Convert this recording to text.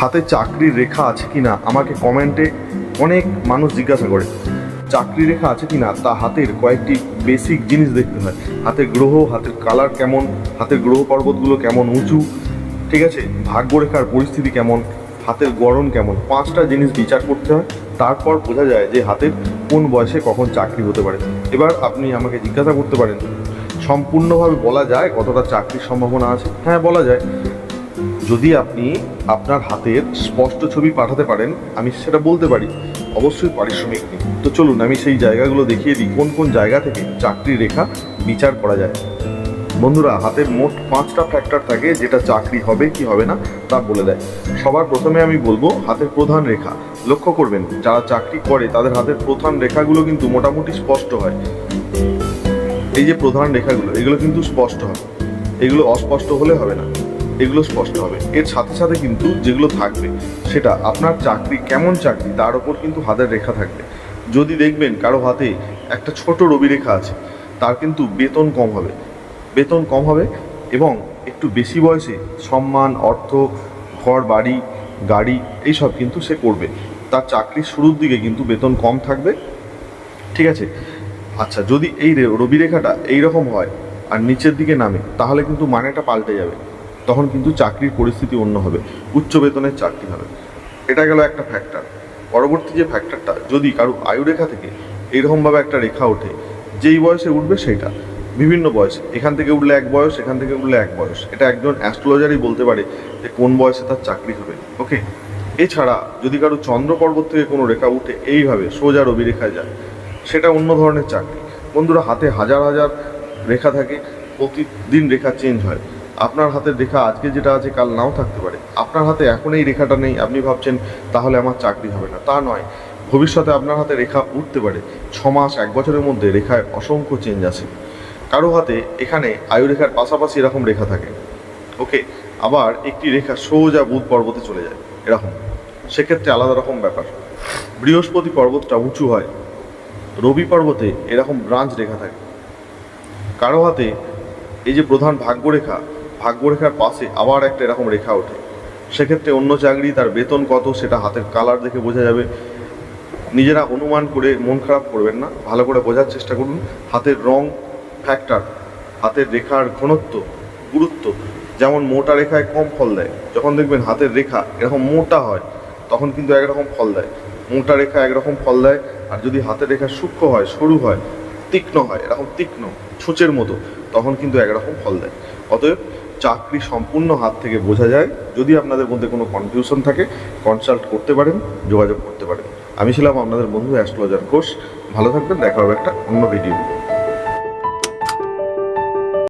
হাতে চাকরির রেখা আছে কি না আমাকে কমেন্টে অনেক মানুষ জিজ্ঞাসা করে। চাকরি রেখা আছে কি না তা হাতের কয়েকটি বেসিক জিনিস দেখতে হয়। হাতের গ্রহ, হাতের কালার কেমন, হাতের গ্রহ পর্বতগুলো কেমন, উঁচু, ঠিক আছে? ভাগ্যরেখার পরিস্থিতি কেমন, হাতের গড়ন কেমন, পাঁচটা জিনিস বিচার করতে হয়। তারপর বোঝা যায় যে হাতের কোন বয়সে কখন চাকরি হতে পারে। এবার আপনি আমাকে জিজ্ঞাসা করতে পারেন, সম্পূর্ণভাবে বলা যায় কতটা চাকরির সম্ভাবনা আছে? হ্যাঁ বলা যায়। যদি আপনি আপনার হাতের স্পষ্ট ছবি পাঠাতে পারেন, আমি সেটা বলতে পারি। অবশ্যই পারিশ্রমিক নিই। তো চলুন, আমি সেই জায়গাগুলো দেখিয়ে দিই। কোন কোন জায়গা থেকে চাকরি রেখা বিচার করা যায়? বন্ধুরা হাতের মোট পাঁচটা ফ্যাক্টর থাকে, যেটা চাকরি হবে কি হবে না, তা বলে দেয়। সবার প্রথমে আমি বলব, হাতের প্রধান রেখা। লক্ষ্য করবেন, যারা চাকরি করে, তাদের হাতের প্রধান রেখাগুলো কিন্তু মোটামুটি স্পষ্ট হয়। এই যে প্রধান রেখাগুলো, এগুলো কিন্তু স্পষ্ট হয়। এগুলো অস্পষ্ট হলে হবে না। এগুলো স্পষ্ট হবে। এর সাথে সাথে কিন্তু যেগুলো থাকবে, সেটা আপনার চাকরি, কেমন চাকরি, তার ওপর কিন্তু হাতের রেখা থাকবে। যদি দেখবেন কারও হাতে একটা ছোট রবি রেখা আছে, তার কিন্তু বেতন কম হবে। বেতন কম হবে এবং একটু বেশি বয়সে সম্মান, অর্থ, ঘর, বাড়ি, গাড়ি, এইসব কিন্তু সে করবে। তার চাকরির শুরুর দিকে কিন্তু বেতন কম থাকবে। ঠিক আছে? আচ্ছা যদি এই রবি রেখাটা এইরকম হয় আর নিচের দিকে নামে, তাহলে কিন্তু মানেটা পাল্টে যাবে। তখন কিন্তু চাকরির পরিস্থিতি অন্য হবে, উচ্চ বেতনের চাকরি হবে। এটা গেল একটা ফ্যাক্টর পরবর্তী যে ফ্যাক্টরটা যদি কারও আয়ু রেখা থেকে এইরকমভাবে একটা রেখা ওঠে, যেই বয়সে উঠবে সেইটা। বিভিন্ন বয়সে, এখান থেকে উঠলে এক বয়স, এখান থেকে উঠলে এক বয়স। এটা একজন অ্যাস্ট্রোলজারই বলতে পারে যে কোন বয়সে তার চাকরি হবে। ওকে? এছাড়া যদি কারও চন্দ্র পর্বত থেকে কোনো রেখা উঠে, এইভাবে সোজা রবি রেখায় যায়, সেটা অন্য ধরনের চাকরি। বন্ধুরা, হাতে হাজার হাজার রেখা থাকে, প্রতিদিন রেখা চেঞ্জ হয়। আপনার হাতের রেখা আজকে যেটা আছে, কাল নাও থাকতে পারে। আপনার হাতে এখন এই রেখাটা নেই, আপনি ভাবছেন, তাহলে আমার চাকরি হবে না। তা নয়। ভবিষ্যতে আপনার হাতে রেখা উঠতে পারে। ছ মাস, এক বছরের মধ্যে রেখায় অসংখ্য চেঞ্জ আসে কারও হাতে এখানে আয়ু রেখার পাশাপাশি এরকম রেখা থাকে। ওকে, আবার একটি রেখা সোজা বুধ পর্বতে চলে যায়। এরকম। সেক্ষেত্রে আলাদা রকম ব্যাপার। বৃহস্পতি পর্বতটা উঁচু হয়। রবি পর্বতে এরকম ব্রাঞ্চ রেখা থাকে। কারও হাতে এই যে প্রধান ভাগ্যরেখা ভাগ্যরেখার পাশে আবার একটা এরকম রেখা ওঠে। সেক্ষেত্রে অন্য চাকরি তার বেতন কত সেটা হাতের কালার দেখে বোঝা যাবে। নিজেরা অনুমান করে মন খারাপ করবেন না, ভালো করে বোঝার চেষ্টা করুন। হাতের রং ফ্যাক্টর হাতের রেখার ঘনত্ব, গুরুত্ব, যেমন মোটা রেখায় কম ফল দেয়। যখন দেখবেন হাতের রেখা এরকম মোটা হয়, তখন কিন্তু একরকম ফল দেয়। মোটা রেখা একরকম ফল দেয়, আর যদি হাতের রেখা সূক্ষ্ম হয়, সরু হয়, তীক্ষ্ণ হয়, এরকম তীক্ষ্ণ, ছুঁচের মতো, তখন কিন্তু একরকম ফল দেয়। অতএব চাকরি সম্পূর্ণ হাত থেকে বোঝা যায়। যদি আপনাদের মধ্যে কোনো কনফিউশন থাকে কনসাল্ট করতে পারেন, যোগাযোগ করতে পারেন। আমি ছিলাম আপনাদের বন্ধু অ্যাস্ট্রোলজার কোর্স ভালো থাকবেন, দেখা হবে একটা অন্য ভিডিও